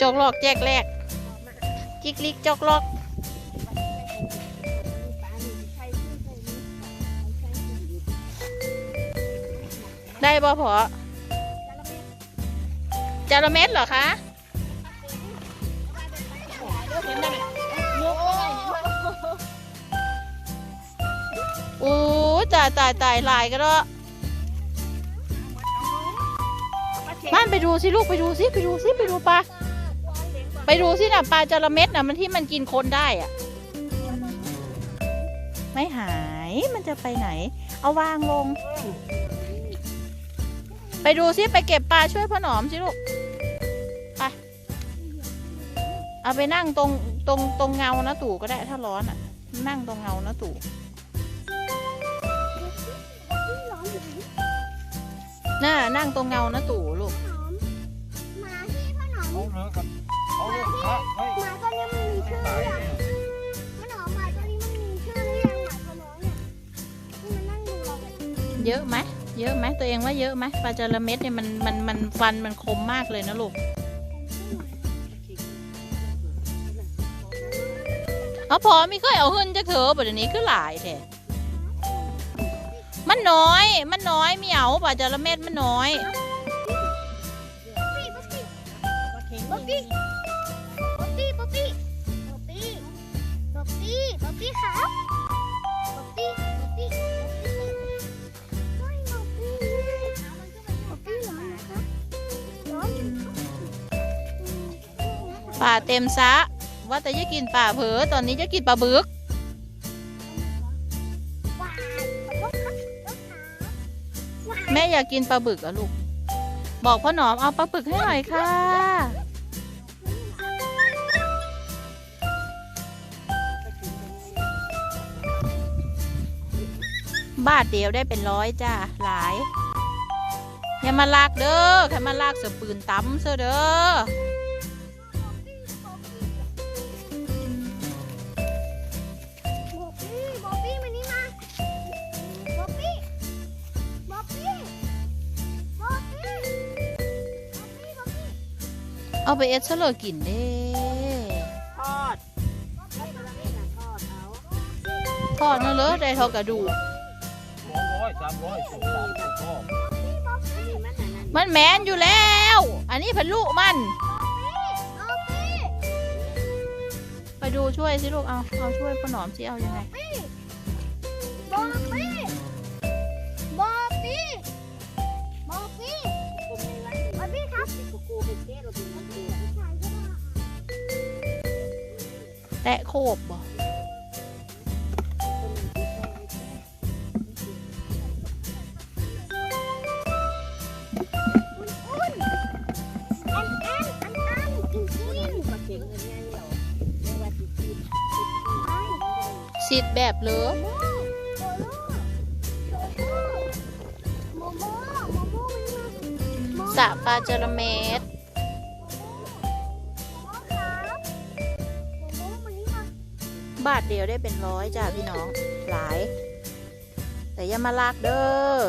จอกลอกแจกแลกจิกลิกจอกลอกได้บ่พอจาระเม็ดเหรอคะโอ้ตายตายตายลายก็แล้วบ้านไปดูสิลูกไปดูสิไปดูสิไปดูปลา ไปดูสิน่ะปลาจระเม็ดน่ะมันที่มันกินคนได้อะไม่หายมันจะไปไหน เอาวางลง ไปดูสิไปเก็บปลาช่วยพ่อหนอมสิลูกไปเอาไปนั่งตรงตรงตรงเงานะตู่ก็ได้ถ้าร้อนอะ นั่งตรงเงานะตู่น่านั่งตรงเงานะตู่ลูกมาที่พ่อหนอมเอาเนื้อกับเอาเนื้อฮะเฮ้ยหมาตัวนี้มันมีชื่อหตารืยอยังเนี่ยพ่อหนอมหมาตัวนี้มันมีชื่อหรือยังหมาตัวน้องเนี่ยที่มันนั่งดูเราเนี่ยเยอะไหมเยอะไหมตัวเองว่าเยอะไหมปลาจระเม็ดเนี่ยมันมันมันฟันมันคมมากเลยนะลูกเอาพอไม่เคยเอาขึ้นจะเถอะแบบนี้คือหลายแท้มันน้อย มันน้อยไม่เอาปลาจระเม็ดมันน้อยป๊ อปปี้ป๊อปปี้ป๊อปปี้ป๊อปปี้ป๊อปปี้ป๊อปปี้ครับป๊อปปี้ป๊อปปี้ป๊อปปี้ป๊อปปี้ป๊อปปี้ร้อนนะคะร้อนป่าเต็มซะ ว่าแต่จะกินป่าเผลอตอนนี้จะกินปลาบึกว้ายขอโทษครับขอโทษครับว้ายแม่อยากกินปลาบึกอะลูก บอกพ่อหนอมเอาปลาบึกให้หน่อยค่ะ บาทเดียวได้เป็นร้อยจ้าหลาย อย่ามาลากเด้อใครมาลากเสือปืนตั้มเสือเด้อบ๊อบบี้บ๊อบบี้มานี่มาบ๊อบบี้บ๊อบบี้บ๊อบบี้บ๊อบบี้บ๊อบบี้เอาไปเอสเซอร์กินเด้ทอดบ๊อบบี้บ๊อบบี้ทอดเอาทอดเนอะเลยได้เทอกระดูกส องร้อยสามร้อยสองสามสิบพ่อบ๊อบบี้อันนี้มันอันนั้นมันแมนอยู่แล้ว อันนี้พันลูกมันบ๊อบบี้ไปดูช่วยสิลูก เอา เอาช่วยพ่อหนอมสิเอายังไงบ๊อบบี้บ๊อบบี้บ๊อบบี้กลุ่มในร้านบ๊อบบี้ครับที่กูกูไปเที่ยวเราดูมันดูผู้ชายก็ได้แตะโคบบ่ สิดแบบเหลือโมโมโมโมโมโมมันมาสะปลาจระเม็ดบาทเดียวได้เป็นร้อยจ้าพี่น้อง หลาย แต่อย่ามาลากเด้อ